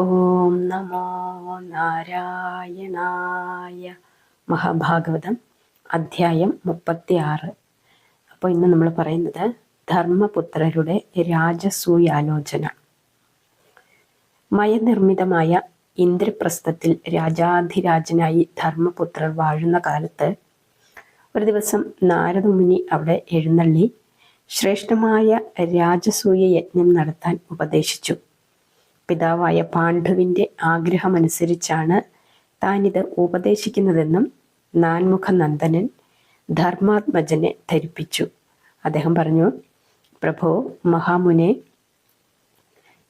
ഓം നമോ നാരായണായ മഹാഭാഗവതം അധ്യായം മുപ്പത്തിയാറ്. അപ്പോൾ ഇന്ന് നമ്മൾ പറയുന്നത് ധർമ്മപുത്രരുടെ രാജസൂയാലോചന. മയനിർമ്മിതമായ ഇന്ദ്രപ്രസ്ഥത്തിൽ രാജാധിരാജനായി ധർമ്മപുത്രർ വാഴുന്ന കാലത്ത് ഒരു ദിവസം നാരദമുനി അവിടെ എഴുന്നള്ളി ശ്രേഷ്ഠമായ രാജസൂയ യജ്ഞം നടത്താൻ ഉപദേശിച്ചു. പിതാവായ പാണ്ഡുവിന്റെ ആഗ്രഹമനുസരിച്ചാണ് താനിത് ഉപദേശിക്കുന്നതെന്നും നാൻമുഖ നന്ദനൻ ധർമാത്മജനെ ധരിപ്പിച്ചു. അദ്ദേഹം പറഞ്ഞു പ്രഭോ മഹാമുനെ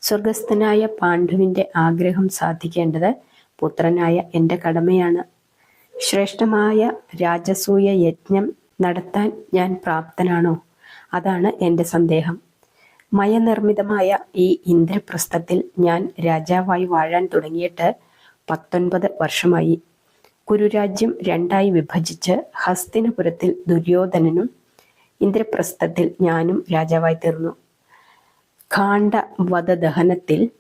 സ്വർഗസ്ഥനായ പാണ്ഡുവിന്റെ ആഗ്രഹം സാധിക്കേണ്ടത് പുത്രനായ എന്റെ കടമയാണ്. ശ്രേഷ്ഠമായ രാജസൂയ യജ്ഞം നടത്താൻ ഞാൻ പ്രാപ്തനാണോ? അതാണ് എന്റെ സന്ദേഹം. മയനിർമ്മിതമായ ഈ ഇന്ദ്രപ്രസ്ഥത്തിൽ ഞാൻ രാജാവായി വാഴാൻ തുടങ്ങിയിട്ട് പത്തൊൻപത് വർഷമായി. കുരുരാജ്യം രണ്ടായി വിഭജിച്ച് ഹസ്തിനപുരത്തിൽ ദുര്യോധനനും ഇന്ദ്രപ്രസ്ഥത്തിൽ ഞാനും രാജാവായി തീർന്നു. ഖാണ്ഡവധദഹനത്തിൽ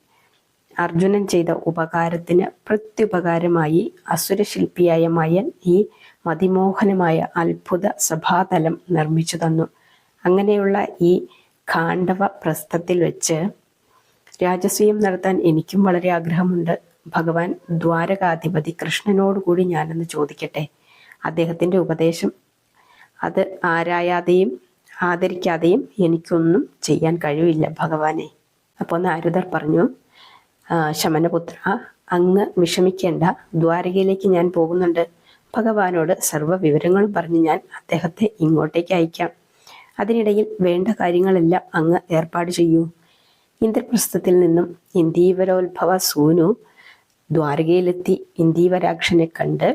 അർജുനൻ ചെയ്ത ഉപകാരത്തിന് പ്രത്യുപകാരമായി അസുരശില്പിയായ മയൻ ഈ മതിമോഹനമായ അത്ഭുത സഭാതലം നിർമ്മിച്ചു തന്നു. അങ്ങനെയുള്ള ഈ ഖാണ്ഡവ പ്രസ്ഥത്തിൽ വെച്ച് രാജസ്വയം നടത്താൻ എനിക്കും വളരെ ആഗ്രഹമുണ്ട്. ഭഗവാൻ ദ്വാരകാധിപതി കൃഷ്ണനോടുകൂടി ഞാനെന്ന് ചോദിക്കട്ടെ? അദ്ദേഹത്തിന്റെ ഉപദേശം അത് ആരായാതെയും ആദരിക്കാതെയും എനിക്കൊന്നും ചെയ്യാൻ കഴിവില്ല ഭഗവാനെ. അപ്പോൾ നാരദർ പറഞ്ഞു ശമനപുത്ര അങ്ങ് വിഷമിക്കേണ്ട. ദ്വാരകയിലേക്ക് ഞാൻ പോകുന്നുണ്ട്. ഭഗവാനോട് സർവ വിവരങ്ങളും പറഞ്ഞ് ഞാൻ അദ്ദേഹത്തെ ഇങ്ങോട്ടേക്ക് അയക്കാം. അതിനിടയിൽ വേണ്ട കാര്യങ്ങളെല്ലാം അങ്ങ് ഏർപ്പാട് ചെയ്യൂ. ഇന്ദ്രപ്രസ്ഥത്തിൽ നിന്നും ഇന്ദീവരോത്ഭവ സൂനു ദ്വാരകയിലെത്തി ഇന്ദീവരാക്ഷനെ കണ്ട്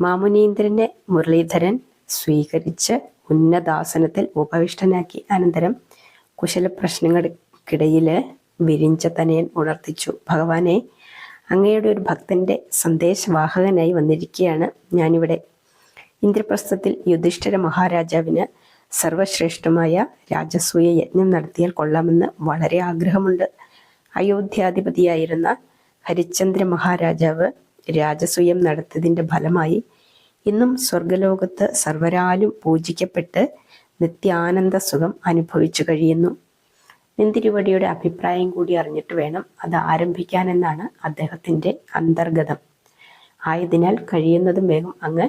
മാമുനീന്ദ്രനെ മുരളീധരൻ സ്വീകരിച്ച് ഉന്നതാസനത്തിൽ ഉപവിഷ്ടനാക്കി അനന്തരം കുശല പ്രശ്നങ്ങൾക്കിടയിൽ വിരിഞ്ച തനയൻ ഉണർത്തിച്ചു. ഭഗവാനെ അങ്ങയുടെ ഒരു ഭക്തന്റെ സന്ദേശവാഹകനായി വന്നിരിക്കുകയാണ് ഞാനിവിടെ. ഇന്ദ്രപ്രസ്ഥത്തിൽ യുധിഷ്ഠിര മഹാരാജാവിന് സർവശ്രേഷ്ഠമായ രാജസൂയ യജ്ഞം നടത്തിയാൽ കൊള്ളാമെന്ന് വളരെ ആഗ്രഹമുണ്ട്. അയോധ്യാധിപതിയായിരുന്ന ഹരിചന്ദ്ര മഹാരാജാവ് രാജസൂയം നടത്തിയതിന്റെ ഫലമായി ഇന്നും സ്വർഗലോകത്ത് സർവരാലും പൂജിക്കപ്പെട്ട് നിത്യാനന്ദ സുഖം അനുഭവിച്ചു കഴിയുന്നു. നിന്തിരുവടിയുടെ അഭിപ്രായം കൂടി അറിഞ്ഞിട്ട് വേണം അത് ആരംഭിക്കാനെന്നാണ് അദ്ദേഹത്തിന്റെ അന്തർഗതം. ആയതിനാൽ കഴിയുന്നതും വേഗം അങ്ങ്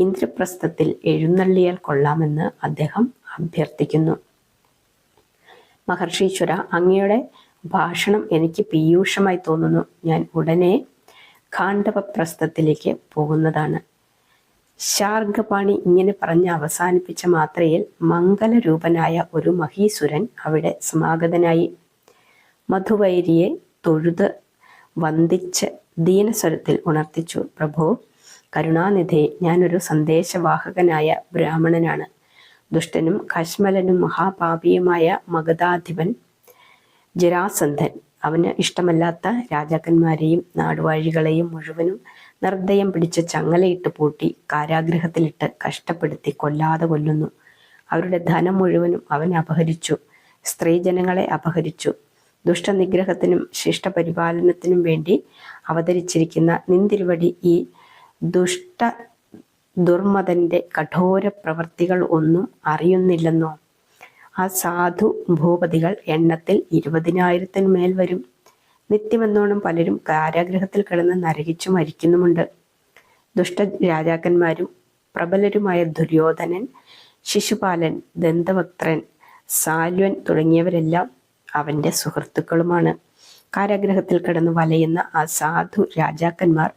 ഇന്ദ്രപ്രസ്ഥത്തിൽ എഴുന്നള്ളിയാൽ കൊള്ളാമെന്ന് അദ്ദേഹം അഭ്യർത്ഥിക്കുന്നു. മഹർഷീശ്വര അങ്ങയുടെ ഭാഷണം എനിക്ക് പീയൂഷമായി തോന്നുന്നു. ഞാൻ ഉടനെ ഖാണ്ഡവപ്രസ്ഥത്തിലേക്ക് പോകുന്നതാണ്. ശാർഗപാണി ഇങ്ങനെ പറഞ്ഞ് അവസാനിപ്പിച്ച മാത്രയിൽ മംഗലരൂപനായ ഒരു മഹീസുരൻ അവിടെ സമാഗതനായി. മധുവൈരിയെ തൊഴുത് വന്ദിച്ച് ദീനസ്വരത്തിൽ ഉണർത്തിച്ചു. പ്രഭു കരുണാനിധി ഞാനൊരു സന്ദേശവാഹകനായ ബ്രാഹ്മണനാണ്. ദുഷ്ടനും കശ്മലനും മഹാപാപിയുമായ മഗധാധിപൻ ജരാസന്ധൻ. അവന് ഇഷ്ടമല്ലാത്ത രാജാക്കന്മാരെയും നാടുവാഴികളെയും മുഴുവനും നിർദ്ദയം പിടിച്ച് ചങ്ങലയിട്ട് പൂട്ടി കാരാഗ്രഹത്തിലിട്ട് കഷ്ടപ്പെടുത്തി കൊല്ലാതെ കൊല്ലുന്നു. അവരുടെ ധനം മുഴുവനും അവൻ അപഹരിച്ചു. സ്ത്രീജനങ്ങളെ അപഹരിച്ചു. ദുഷ്ടനിഗ്രഹത്തിനും ശിഷ്ടപരിപാലനത്തിനും വേണ്ടി അവതരിച്ചിരിക്കുന്ന നിന്തിരുവടി ഈ ദുഷ്ട ദുർമതന്റെ കഠോര പ്രവർത്തികൾ ഒന്നും അറിയുന്നില്ലെന്നോ? ആ സാധു ഭൂപതികൾ എണ്ണത്തിൽ ഇരുപതിനായിരത്തിന് മേൽ വരും. നിത്യമെന്നോണം പലരും കാരാഗ്രഹത്തിൽ കിടന്ന് നരകിച്ചു മരിക്കുന്നുമുണ്ട്. ദുഷ്ട രാജാക്കന്മാരും പ്രബലരുമായ ദുര്യോധനൻ ശിശുപാലൻ ദന്തവക്ത്രൻ സാല്വൻ തുടങ്ങിയവരെല്ലാം അവന്റെ സുഹൃത്തുക്കളുമാണ്. കാരാഗ്രഹത്തിൽ കിടന്ന് വലയുന്ന ആ സാധു രാജാക്കന്മാർ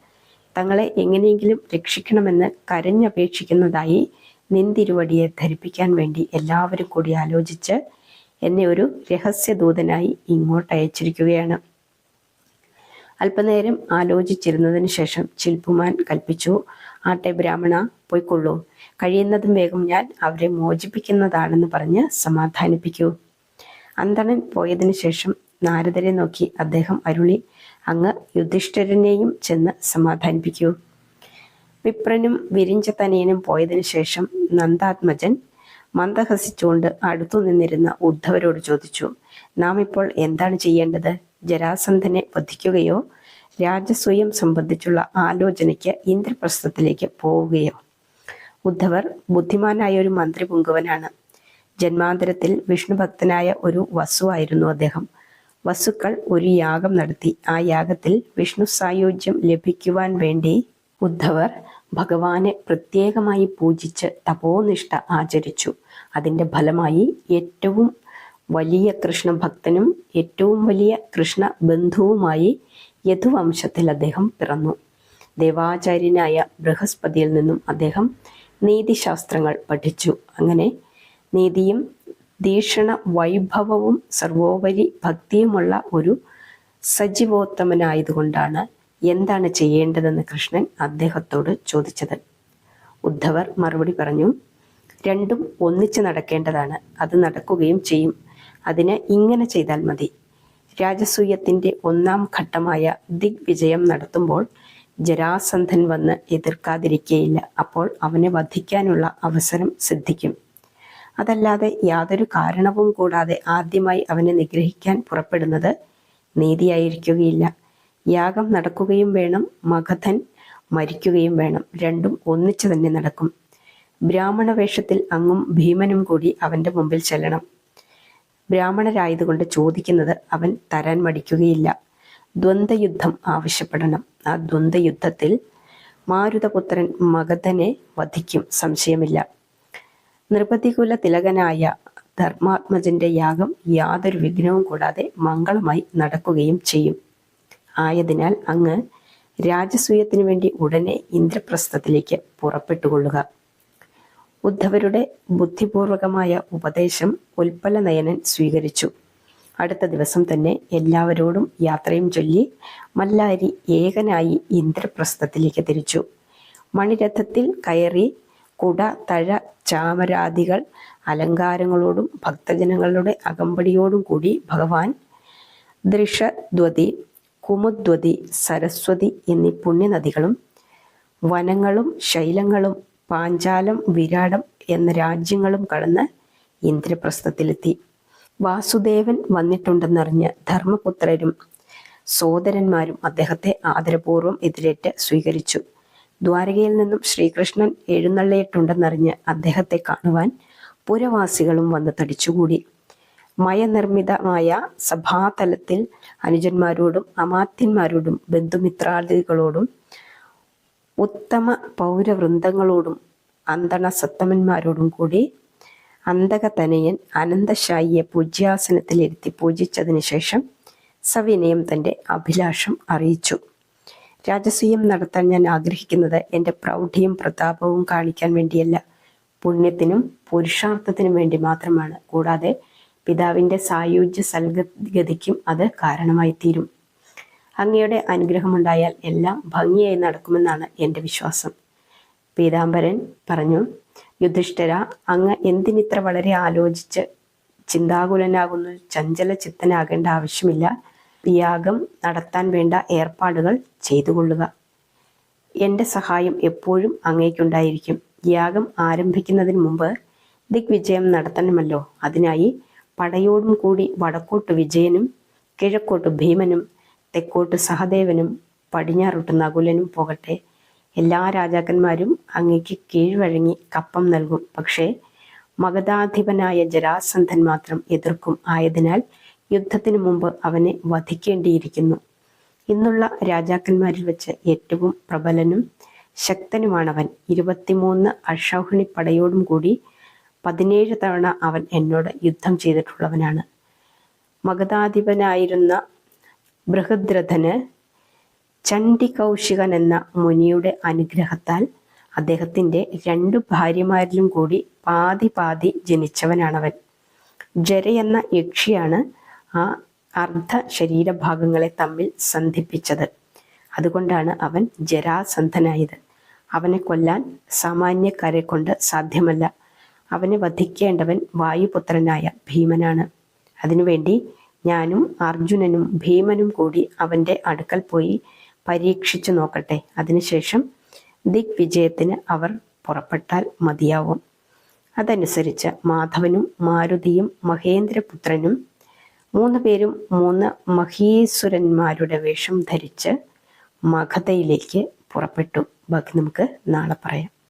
തങ്ങളെ എങ്ങനെയെങ്കിലും രക്ഷിക്കണമെന്ന് കരഞ്ഞപേക്ഷിക്കുന്നതായി നിന്തിരുവടിയെ ധരിപ്പിക്കാൻ വേണ്ടി എല്ലാവരും കൂടി ആലോചിച്ച് എന്നെ ഒരു രഹസ്യദൂതനായി ഇങ്ങോട്ട് അയച്ചിരിക്കുകയാണ്. അല്പനേരം ആലോചിച്ചിരുന്നതിന് ശേഷം ചിൽപ്പുമാൻ കൽപ്പിച്ചു ആട്ടെ ബ്രാഹ്മണ പോയിക്കൊള്ളൂ. കഴിയുന്നതും വേഗം ഞാൻ അവരെ മോചിപ്പിക്കുന്നതാണെന്ന് പറഞ്ഞ് സമാധാനിപ്പിക്കൂ. അന്തണൻ പോയതിനു ശേഷം നാരദരെ നോക്കി അദ്ദേഹം അരുളി അങ്ങ് യുധിഷ്ഠിരനെയും ചെന്ന് സമാധാനിപ്പിക്കൂ. വിപ്രനും വിരിഞ്ചതനയനും പോയതിനു ശേഷം നന്ദാത്മജൻ മന്ദഹസിച്ചുകൊണ്ട് അടുത്തു നിന്നിരുന്ന ഉദ്ധവരോട് ചോദിച്ചു നാം ഇപ്പോൾ എന്താണ് ചെയ്യേണ്ടത്? ജരാസന്ധനെ വധിക്കുകയോ രാജസ്വയം സംബന്ധിച്ചുള്ള ആലോചനയ്ക്ക് ഇന്ദ്രപ്രസ്ഥത്തിലേക്ക് പോവുകയോ? ഉദ്ധവർ ബുദ്ധിമാനായ ഒരു മന്ത്രി പുങ്കുവനാണ് ജന്മാന്തരത്തിൽ വിഷ്ണുഭക്തനായ ഒരു വസുവായിരുന്നു അദ്ദേഹം. വസുക്കൾ ഒരു യാഗം നടത്തി. ആ യാഗത്തിൽ വിഷ്ണു സായുജ്യം ലഭിക്കുവാൻ വേണ്ടി ഉദ്ധവർ ഭഗവാനെ പ്രത്യേകമായി പൂജിച്ച് തപോനിഷ്ഠ ആചരിച്ചു. അതിന്റെ ഫലമായി ഏറ്റവും വലിയ കൃഷ്ണ ഭക്തനും ഏറ്റവും വലിയ കൃഷ്ണ ബന്ധുവുമായി യദുവംശത്തിൽ അദ്ദേഹം പിറന്നു. ദേവാചാര്യനായ ബൃഹസ്പതിയിൽ നിന്നും അദ്ദേഹം നീതിശാസ്ത്രങ്ങൾ പഠിച്ചു. അങ്ങനെ നീതിയും ദീക്ഷണ വൈഭവവും സർവോപരി ഭക്തിയുമുള്ള ഒരു സജീവോത്തമനായതുകൊണ്ടാണ് എന്താണ് ചെയ്യേണ്ടതെന്ന് കൃഷ്ണൻ അദ്ദേഹത്തോട് ചോദിച്ചത്. ഉദ്ധവർ മറുപടി പറഞ്ഞു രണ്ടും ഒന്നിച്ച് നടക്കേണ്ടതാണ്. അത് നടക്കുകയും ചെയ്യും. അതിന് ഇങ്ങനെ ചെയ്താൽ മതി. രാജസൂയത്തിന്റെ ഒന്നാം ഘട്ടമായ ദിഗ്വിജയം നടത്തുമ്പോൾ ജരാസന്ധൻ വന്ന് എതിർക്കാതിരിക്കുകയില്ല അപ്പോൾ അവനെ വധിക്കാനുള്ള അവസരം സിദ്ധിക്കും. അതല്ലാതെ യാതൊരു കാരണവും കൂടാതെ ആദ്യമായി അവനെ നിഗ്രഹിക്കാൻ പുറപ്പെടുന്നത് നീതിയായിരിക്കുകയില്ല. യാഗം നടക്കുകയും വേണം മഗധൻ മരിക്കുകയും വേണം. രണ്ടും ഒന്നിച്ചു തന്നെ നടക്കും. ബ്രാഹ്മണ വേഷത്തിൽ അങ്ങും ഭീമനും കൂടി അവന്റെ മുമ്പിൽ ചെല്ലണം. ബ്രാഹ്മണരായതുകൊണ്ട് ചോദിക്കുന്നത് അവൻ തരാൻ മടിക്കുകയില്ല. ദ്വന്ദ്യുദ്ധം ആവശ്യപ്പെടണം. ആ ദ്വന്ദ്യുദ്ധത്തിൽ മാരുതപുത്രൻ മഗധനെ വധിക്കും സംശയമില്ല. നൃപതികുല തിലകനായ ധർമാത്മജന്റെ യാഗം യാതൊരു വിഘ്നവും കൂടാതെ മംഗളമായി നടക്കുകയും ചെയ്യും. ആയതിനാൽ അങ്ങ് രാജസൂയത്തിനു വേണ്ടി ഉടനെ ഇന്ദ്രപ്രസ്ഥത്തിലേക്ക് പുറപ്പെട്ടുകൊള്ളുക. ഉദ്ധവരുടെ ബുദ്ധിപൂർവകമായ ഉപദേശം ഉൽപ്പല നയനൻ സ്വീകരിച്ചു. അടുത്ത ദിവസം തന്നെ എല്ലാവരോടും യാത്രയും ചൊല്ലി മല്ലാരി ഏകനായി ഇന്ദ്രപ്രസ്ഥത്തിലേക്ക് തിരിച്ചു. മണിരഥത്തിൽ കയറി കുട തഴ ചാമരാദികൾ അലങ്കാരങ്ങളോടും ഭക്തജനങ്ങളുടെ അകമ്പടിയോടും കൂടി ഭഗവാൻ ദൃഷദ്വതി കുമുദ്വതി സരസ്വതി എന്നീ പുണ്യനദികളും വനങ്ങളും ശൈലങ്ങളും പാഞ്ചാലം വിരാടം എന്ന രാജ്യങ്ങളും കടന്ന് ഇന്ദ്രപ്രസ്ഥത്തിലെത്തി. വാസുദേവൻ വന്നിട്ടുണ്ടെന്നറിഞ്ഞ് ധർമ്മപുത്രരും സോദരന്മാരും അദ്ദേഹത്തെ ആദരപൂർവം എതിരേറ്റ് സ്വീകരിച്ചു. ദ്വാരകയിൽ നിന്നും ശ്രീകൃഷ്ണൻ എഴുന്നള്ളിയിട്ടുണ്ടെന്നറിഞ്ഞ് അദ്ദേഹത്തെ കാണുവാൻ പുരവാസികളും വന്ന് തടിച്ചുകൂടി. മയനിർമ്മിതമായ സഭാതലത്തിൽ അനുജന്മാരോടും അമാത്യന്മാരോടും ബന്ധുമിത്രാദികളോടും ഉത്തമ പൗരവൃന്ദങ്ങളോടും അന്തണ സത്തമന്മാരോടും കൂടി അന്തകതനയൻ അനന്തശായിയെ പൂജ്യാസനത്തിലിരുത്തി പൂജിച്ചതിന് ശേഷം സവിനയം തന്റെ അഭിലാഷം അറിയിച്ചു. രാജസൂയം നടത്താൻ ഞാൻ ആഗ്രഹിക്കുന്നത് എന്റെ പ്രൗഢിയും പ്രതാപവും കാണിക്കാൻ വേണ്ടിയല്ല. പുണ്യത്തിനും പുരുഷാർത്ഥത്തിനും വേണ്ടി മാത്രമാണ്. കൂടാതെ പിതാവിന്റെ സായുജ്യ സൽഗതിക്കും അത് കാരണമായി തീരും അങ്ങയുടെ അനുഗ്രഹമുണ്ടായാൽ എല്ലാം ഭംഗിയായി നടക്കുമെന്നാണ് എന്റെ വിശ്വാസം. പീതാംബരൻ പറഞ്ഞു യുധിഷ്ഠിര അങ്ങ് എന്തിനിത്ര വളരെ ആലോചിച്ച് ചിന്താകുലനാകുന്നു ചഞ്ചല ചിത്തനാകേണ്ട ആവശ്യമില്ല. യാഗം നടത്താൻ വേണ്ട ഏർപ്പാടുകൾ ചെയ്തുകൊള്ളുക. എന്റെ സഹായം എപ്പോഴും അങ്ങേക്കുണ്ടായിരിക്കും. യാഗം ആരംഭിക്കുന്നതിന് മുമ്പ് ദിഗ്വിജയം നടത്തണമല്ലോ. അതിനായി പടയോടും കൂടി വടക്കോട്ട് വിജയനും കിഴക്കോട്ട് ഭീമനും തെക്കോട്ട് സഹദേവനും പടിഞ്ഞാറോട്ട് നകുലനും പോകട്ടെ. എല്ലാ രാജാക്കന്മാരും അങ്ങയ്ക്ക് കീഴ്വഴങ്ങി കപ്പം നൽകും. പക്ഷേ മഗധാധിപനായ ജരാസന്ധൻ മാത്രം എതിർക്കും ആയതിനാൽ യുദ്ധത്തിനു മുമ്പ് അവനെ വധിക്കേണ്ടിയിരിക്കുന്നു. ഇന്നുള്ള രാജാക്കന്മാരിൽ വെച്ച് ഏറ്റവും പ്രബലനും ശക്തനുമാണവൻ. ഇരുപത്തിമൂന്ന് അഷൗഹിണി പടയോടും കൂടി പതിനേഴ് തവണ അവൻ എന്നോട് യുദ്ധം ചെയ്തിട്ടുള്ളവനാണ്. മഗധാധിപനായിരുന്ന ബൃഹദ്രഥന് ചണ്ഡികൗശികൻ എന്ന മുനിയുടെ അനുഗ്രഹത്താൽ അദ്ദേഹത്തിന്റെ രണ്ടു ഭാര്യമാരിലും കൂടി പാതി പാതി ജനിച്ചവനാണവൻ. ജര എന്ന യക്ഷിയാണ് ആ അർദ്ധ ശരീരഭാഗങ്ങളെ തമ്മിൽ സന്ധിപ്പിച്ചത്. അതുകൊണ്ടാണ് അവൻ ജരാസന്ധനായത്. അവനെ കൊല്ലാൻ സാമാന്യക്കാരെ കൊണ്ട് സാധ്യമല്ല. അവനെ വധിക്കേണ്ടവൻ വായുപുത്രനായ ഭീമനാണ്. അതിനുവേണ്ടി ഞാനും അർജുനനും ഭീമനും കൂടി അവന്റെ അടുക്കൽ പോയി പരീക്ഷിച്ചു നോക്കട്ടെ. അതിനുശേഷം ദിഗ്വിജയത്തിന് അവർ പുറപ്പെട്ടാൽ മതിയാവും. അതനുസരിച്ച് മാധവനും മാരുതിയും മഹേന്ദ്രപുത്രനും മൂന്ന് പേരും മൂന്ന് മഹീസുരന്മാരുടെ വേഷം ധരിച്ച് മഗധയിലേക്ക് പുറപ്പെട്ടു. ബാക്കി നമുക്ക് നാളെ പറയാം.